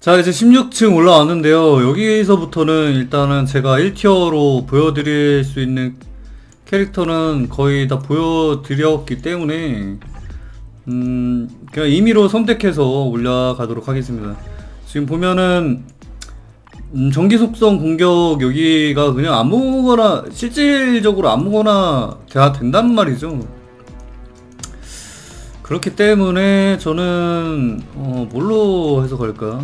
자, 이제 16층 올라왔는데요. 여기서부터는 일단은 제가 1티어로 보여드릴 수 있는 캐릭터는 거의 다 보여드렸기 때문에, 음, 그냥 임의로 선택해서 올라가도록 하겠습니다. 지금 보면은, 음, 전기 속성 공격 여기가 그냥 아무거나, 실질적으로 아무거나 다 된단 말이죠. 그렇기 때문에 저는, 어, 뭘로 해서 갈까?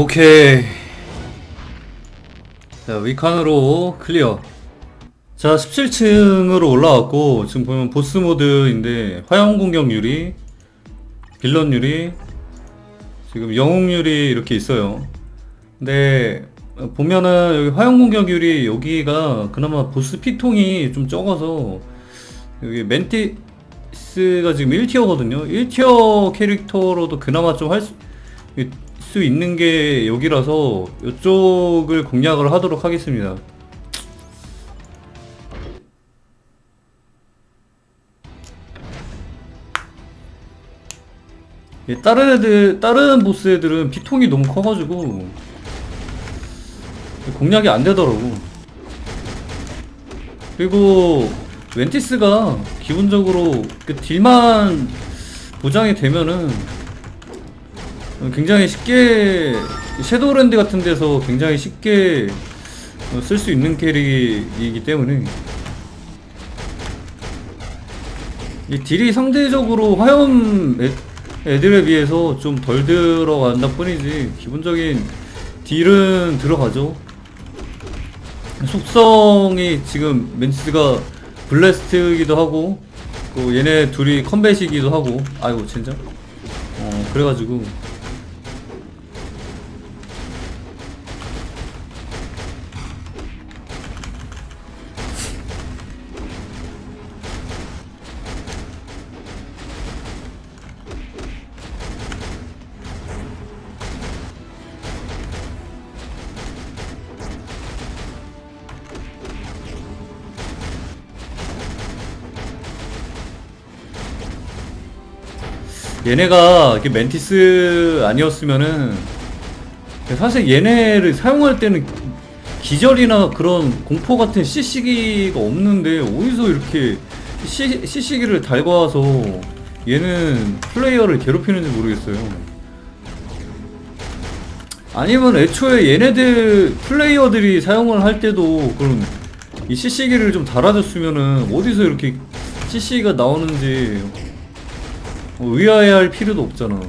오케이. 자, 위칸으로 클리어. 자, 17층으로 올라왔고, 지금 보면 보스 모드인데, 화염 공격 유리, 빌런 유리, 지금 영웅 유리 이렇게 있어요. 근데, 어, 보면은 여기 화염 공격 유리 여기가 그나마 보스 피통이 좀 적어서, 여기 멘티스가 지금 1티어거든요. 1티어 캐릭터로도 그나마 좀 할 수, 수 있는 게 여기라서 이쪽을 공략을 하도록 하겠습니다. 예, 다른 애들, 다른 보스 애들은 피통이 너무 커가지고 공략이 안 되더라고. 그리고 웬티스가 기본적으로 그 딜만 보장이 되면은 굉장히 쉽게 섀도우랜드 같은 데서 굉장히 쉽게 쓸 수 있는 캐릭이기 때문에 이 딜이 상대적으로 화염 애, 애들에 비해서 좀 덜 들어간다 뿐이지 기본적인 딜은 들어가죠. 속성이 지금 멘치스가 블래스트이기도 하고 또 얘네 둘이 컴뱃이기도 하고 아이고 진짜 어 그래가지고 얘네가 이렇게 멘티스 아니었으면은 사실 얘네를 사용할 때는 기절이나 그런 공포 같은 CC기가 없는데 어디서 이렇게 C, CC기를 달고 와서 얘는 플레이어를 괴롭히는지 모르겠어요. 아니면 애초에 얘네들 플레이어들이 사용을 할 때도 그런 이 CC기를 좀 달아줬으면은 어디서 이렇게 CC기가 나오는지 어, 의아해할 필요도 없잖아.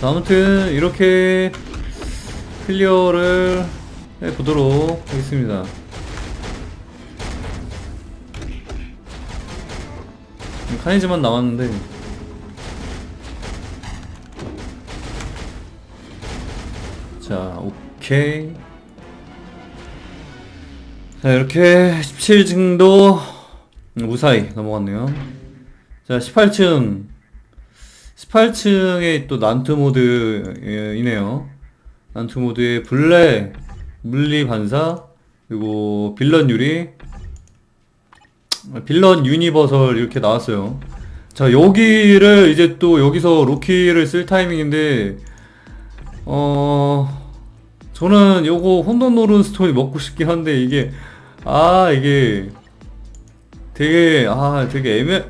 자, 아무튼 이렇게 클리어를 해보도록 하겠습니다. 카니지만 남았는데 자 오케이 자 이렇게 17층도 무사히 넘어갔네요. 자 18층. 18층에 또 난투 모드이네요. 난투 모드에 블레 물리 반사 그리고 빌런 유리. 빌런 유니버설 이렇게 나왔어요. 자, 여기를 이제 또 여기서 로키를 쓸 타이밍인데, 어, 저는 요거 혼돈 노른 스토리 먹고 싶긴 한데, 이게, 아, 이게 되게, 아, 되게 애매,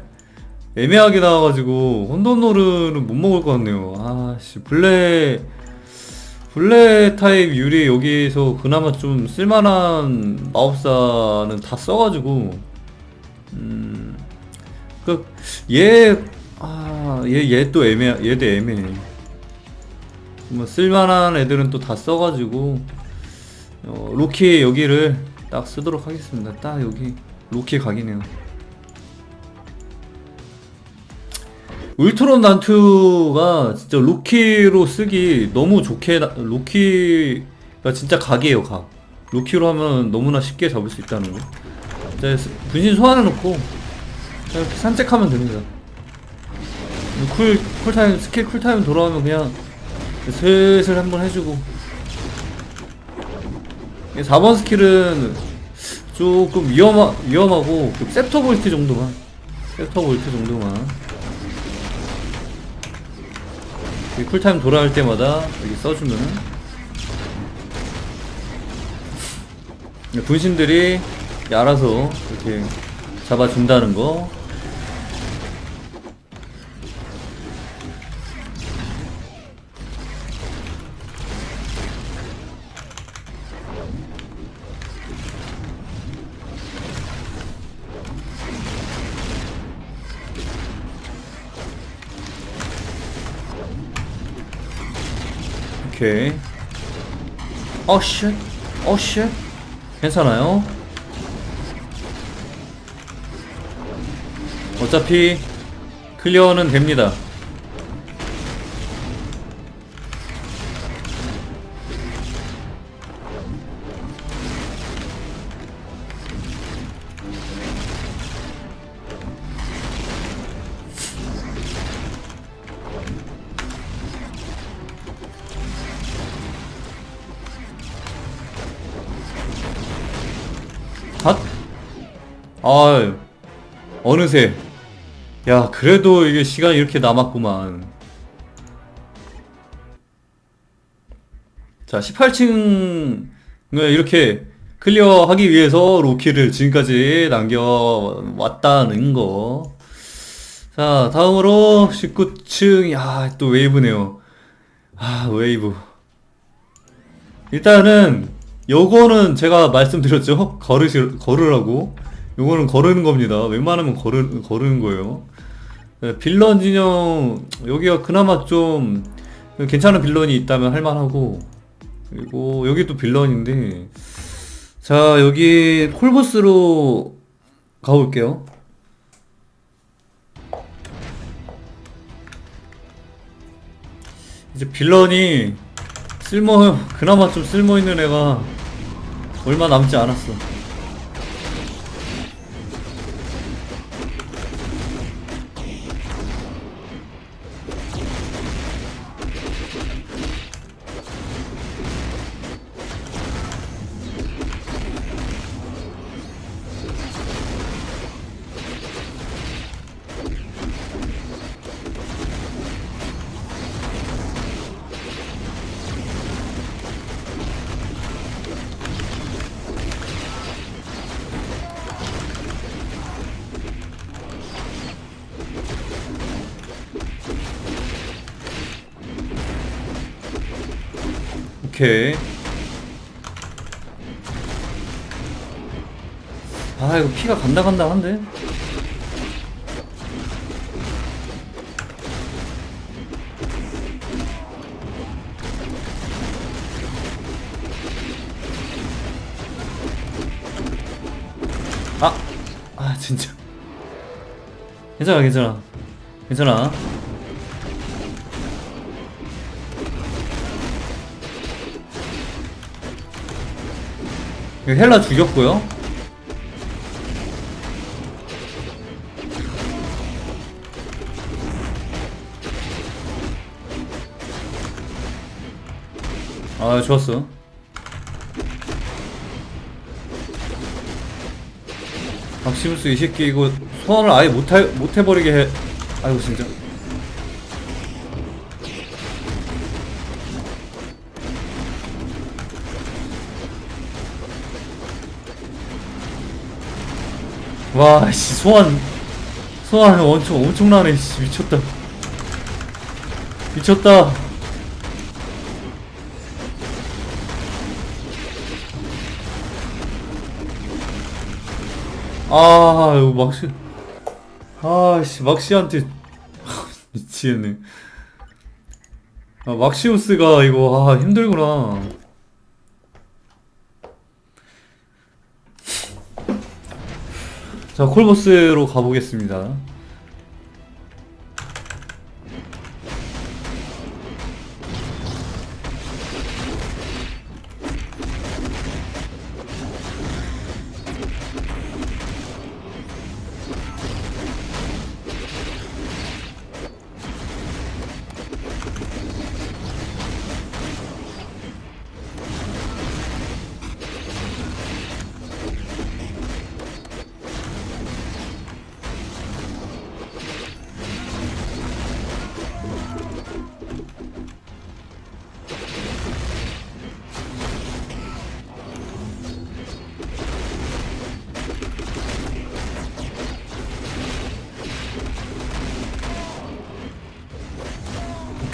애매하게 나와가지고, 혼돈 노른은 못 먹을 것 같네요. 아, 씨, 블레, 블레 타입 유리 여기서 그나마 좀 쓸만한 마법사는 다 써가지고, 음, 그, 얘, 아, 얘, 얘또 애매, 얘도 애매해. 뭐, 쓸만한 애들은 또 다 써가지고, 어, 로키 여기를 딱 쓰도록 하겠습니다. 딱 여기, 로키 각이네요. 울트론 난투가 진짜 로키로 쓰기 너무 좋게, 나- 로키가 진짜 각이에요, 각. 로키로 하면 너무나 쉽게 잡을 수 있다는 거. 이제 분신 소환해놓고 그냥 산책하면 됩니다. 쿨 쿨타임 스킬 쿨타임 돌아오면 그냥 슬슬 한번 해주고 4번 스킬은 조금 위험하, 위험하고 그 셉터 볼트 정도만 셉터 볼트 정도만 이 쿨타임 돌아올 때마다 여기 써주면은 분신들이 알아서 이렇게 잡아준다는 거. 오케이. 어, 쉣. 어, 쉣. 괜찮아요? 어차피 클리어는 됩니다. 핫? 아유, 어느새. 야, 그래도 이게 시간이 이렇게 남았구만. 자, 18층을 이렇게 클리어하기 위해서 로키를 지금까지 남겨왔다는 거. 자, 다음으로 19층. 야, 또 웨이브네요. 아, 웨이브. 일단은 요거는 제가 말씀드렸죠. 걸으시 걸으라고. 요거는 거르는 겁니다. 웬만하면 거르 거르는 거예요. 네, 빌런 진영 여기가 그나마 좀 괜찮은 빌런이 있다면 할만하고 그리고 여기도 빌런인데 자 여기 콜보스로 가볼게요. 이제 빌런이 쓸모 그나마 좀 쓸모 있는 애가 얼마 남지 않았어. 오케이. 아 이거 피가 간다간다한데? 아! 아 진짜. 괜찮아 괜찮아. 괜찮아. 헬라 죽였고요. 아, 좋았어. 박시무스 이 새끼 이거 소환을 아예 못해 못해버리게 해. 아이고 진짜. 와, 씨 소환 소환 엄청 엄청나네. 씨 미쳤다. 미쳤다. 아, 이거 막시. 아, 씨, 막시한테. 미치겠네. 아, 막시우스가 이거, 아, 힘들구나. 자, 콜버스로 가보겠습니다.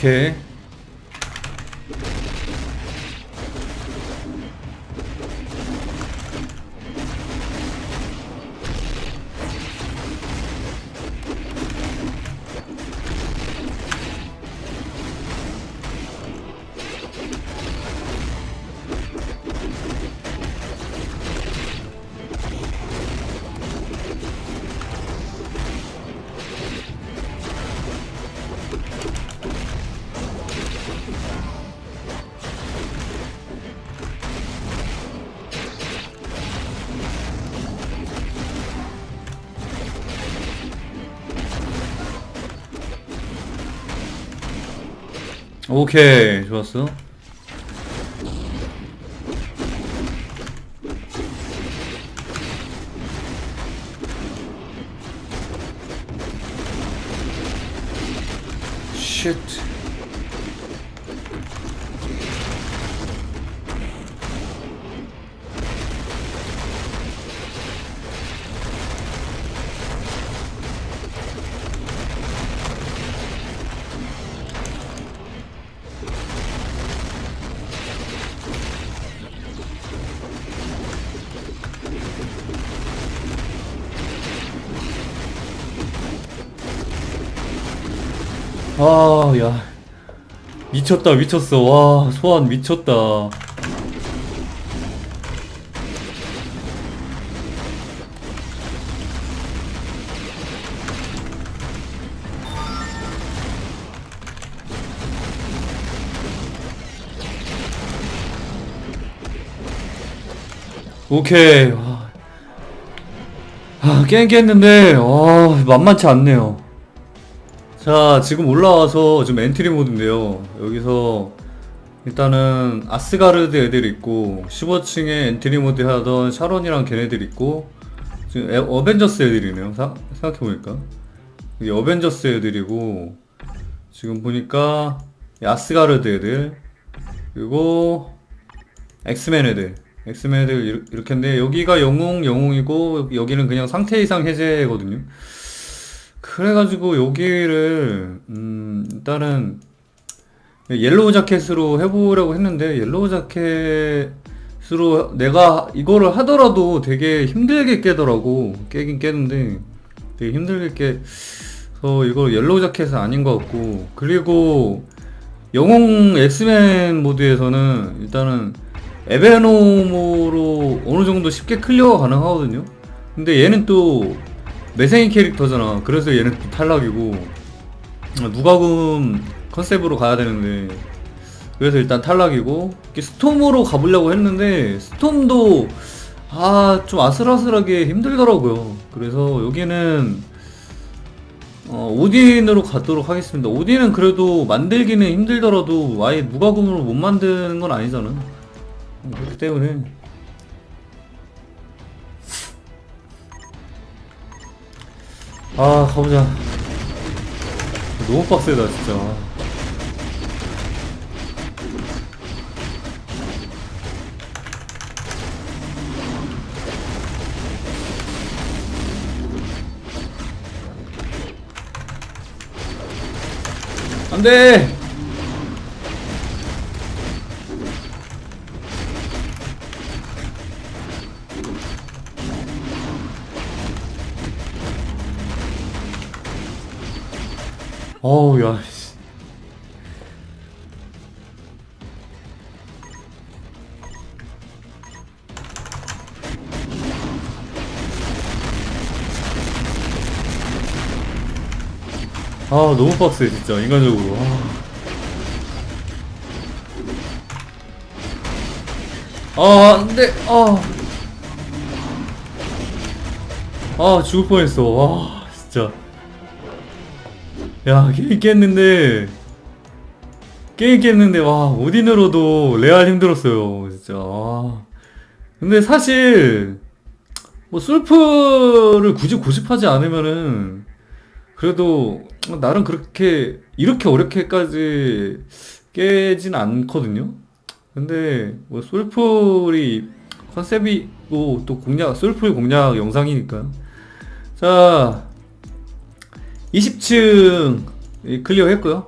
오케이. 오케이, 좋았어. 쉣. 아, 야. 미쳤다, 미쳤어. 와, 소환 미쳤다. 오케이. 와. 아, 게임 깼는데, 와, 만만치 않네요. 자, 지금 올라와서 지금 엔트리 모드인데요. 여기서 일단은 아스가르드 애들 있고 15층에 엔트리 모드 하던 샤론이랑 걔네들 있고 지금 에- 어벤져스 애들이네요. 사- 생각해보니까 이게 어벤져스 애들이고 지금 보니까 이 아스가르드 애들 그리고 엑스맨 애들 엑스맨 애들 이렇- 이렇게 인데 여기가 영웅 영웅이고 여기는 그냥 상태 이상 해제거든요. 그래가지고 여기를 음 일단은 옐로우 자켓으로 해보려고 했는데 옐로우 자켓으로 내가 이거를 하더라도 되게 힘들게 깨더라고. 깨긴 깨는데 되게 힘들게 깨서 이거 옐로우 자켓은 아닌 것 같고. 그리고 영웅 엑스맨 모드에서는 일단은 에베노모로 어느 정도 쉽게 클리어가 가능하거든요. 근데 얘는 또 매생이 캐릭터잖아. 그래서 얘는 또 탈락이고 아, 누가금 컨셉으로 가야 되는데 그래서 일단 탈락이고 스톰으로 가보려고 했는데 스톰도 아 좀 아슬아슬하게 힘들더라고요. 그래서 여기는 어, 오딘으로 가도록 하겠습니다. 오딘은 그래도 만들기는 힘들더라도 아예 무과금으로 못 만드는 건 아니잖아. 어, 그렇기 때문에 아 가보자. 너무 빡세다 진짜. 안돼. 어우 야. 씨. 아 너무 빡세 진짜 인간적으로. 아, 아 안돼. 아. 아 죽을 뻔했어. 와 진짜. 야 게임 깼는데. 게임 깼는데 와 오딘으로도 레알 힘들었어요 진짜. 와. 근데 사실 뭐 술프를 굳이 고집하지 않으면은 그래도 나름 그렇게 이렇게 어렵게까지 깨진 않거든요. 근데 뭐 솔풀이 컨셉이고 또 공략 솔풀 공략 영상이니까. 자 20층 클리어 했고요.